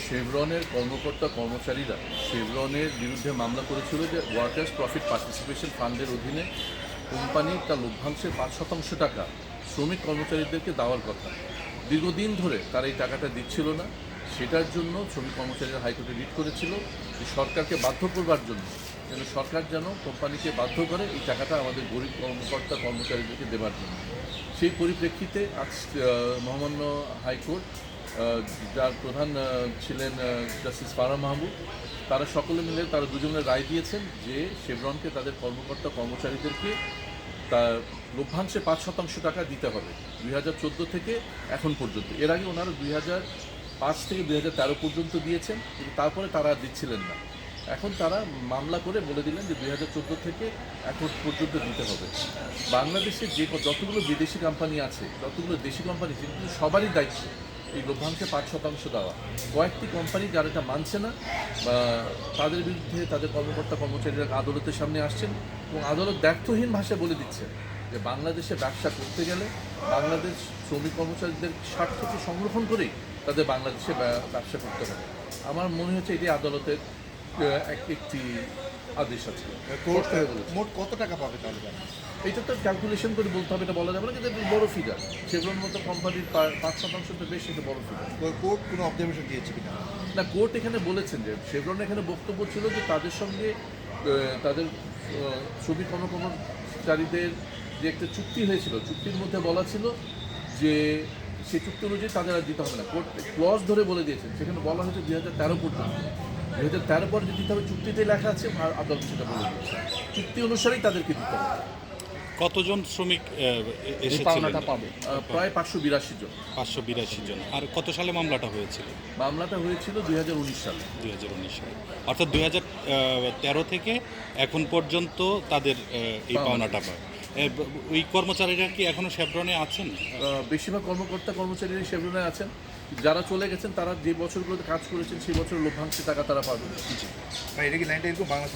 শেভরনের কর্মকর্তা কর্মচারীরা শেভরনের বিরুদ্ধে মামলা করেছিল যে ওয়ার্কার্স প্রফিট পার্টিসিপেশন ফান্ডের অধীনে কোম্পানি তার লভ্যাংশের পাঁচ শতাংশ টাকা শ্রমিক কর্মচারীদেরকে দেওয়ার কথা। দীর্ঘদিন ধরে তারা এই টাকাটা দিচ্ছিল না। সেটার জন্য শ্রমিক কর্মচারীরা হাইকোর্টে রিট করেছিল যে সরকারকে বাধ্য করবার জন্য, যেন সরকার যেন কোম্পানিকে বাধ্য করে এই টাকাটা আমাদের গরিব কর্মকর্তা কর্মচারীদেরকে দেবার জন্য। সেই পরিপ্রেক্ষিতে আজ মহামান্য হাইকোর্ট যার প্রধান ছিলেন জাস্টিস ফারা মাহমুদ, তারা সকলে মিলে, তারা দুজনে রায় দিয়েছেন যে শেভরনকে তাদের কর্মকর্তা, কর্মচারীদেরকে তার লভ্যাংশে পাঁচ শতাংশ টাকা দিতে হবে, দুই হাজার চোদ্দ থেকে এখন পর্যন্ত। এর আগে ওনারা দুই পাঁচ থেকে দুই হাজার তেরো পর্যন্ত দিয়েছেন, কিন্তু তারপরে তারা দিচ্ছিলেন না। এখন তারা মামলা করে বলে দিলেন যে দুই হাজার চোদ্দ থেকে এখন পর্যন্ত দিতে হবে। বাংলাদেশে যে যতগুলো বিদেশি কোম্পানি আছে, যতগুলো দেশি কোম্পানি আছে কিন্তু সবারই দায়িত্ব। এই লভ্যাংশে পাঁচ শতাংশ দেওয়া। কয়েকটি কোম্পানি যারা এটা মানছে না, বা তাদের বিরুদ্ধে তাদের কর্মকর্তা কর্মচারীরা আদালতের সামনে আসছেন এবং আদালত ব্যর্থহীন ভাষায় বলে দিচ্ছে যে বাংলাদেশে ব্যবসা করতে গেলে বাংলাদেশ শ্রমিক কর্মচারীদের স্বার্থকে সংরক্ষণ করেই তাদের বাংলাদেশে ব্যবসা করতে হবে। আমার মনে হচ্ছে এটি আদালতের এক- একটি আদেশ আছে। মোট কত টাকা পাবে তাহলে? এটা তো ক্যালকুলেশন করে বলতে হবে এটা বলা যাবে না কিন্তু এটা বড় ফিগার সেগুলোর মতো কোম্পানির পাঁচ শতাংশ তো বেশ এটা বড় ফিগার কোর্ট কোনো অবজারভেশন দিয়েছে কিনা? না কোর্ট এখানে বলেছেন যে শেভরন এখানে বক্তব্য ছিল যে তাদের সঙ্গে তাদের আহ, শ্রমিক কর্মকর্মচারীদের যে একটা চুক্তি হয়েছিল চুক্তির মধ্যে বলা ছিল যে সেই চুক্তি অনুযায়ী তাদের আর দিতে হবে না। কোর্ট ক্লজ ধরে বলে দিয়েছেন সেখানে বলা হয়েছে দুই হাজার তেরো পর্যন্ত। দুই হাজার তেরো পর দিতে হবে চুক্তিতে লেখা আছে আদালত সেটা বলে চুক্তি অনুসারেই তাদেরকে দিতে হবে। কতজন শ্রমিক পাওনাটা পাবে। প্রায় পাঁচশো বিরাশি জন। পাঁচশো বিরাশি জন। আর কত সালে মামলাটা হয়েছিল? মামলাটা হয়েছিল দুই হাজার উনিশ সালে। দুই হাজার উনিশ সালে। অর্থাৎ দুই হাজার তেরো থেকে এখন পর্যন্ত তাদের এই পাওনাটা পায় ওই কর্মচারীরা কি এখনও শেভরনে আছেন? বেশিরভাগ কর্মকর্তা কর্মচারীরা শেভরনে আছেন। যারা চলে গেছেন তারা যে বছরগুলোতে কাজ করেছেন সেই বছর লভ্যাংশের টাকা তারা পাবেন। এটা কি লাইনটা এরকম বাংলাদেশ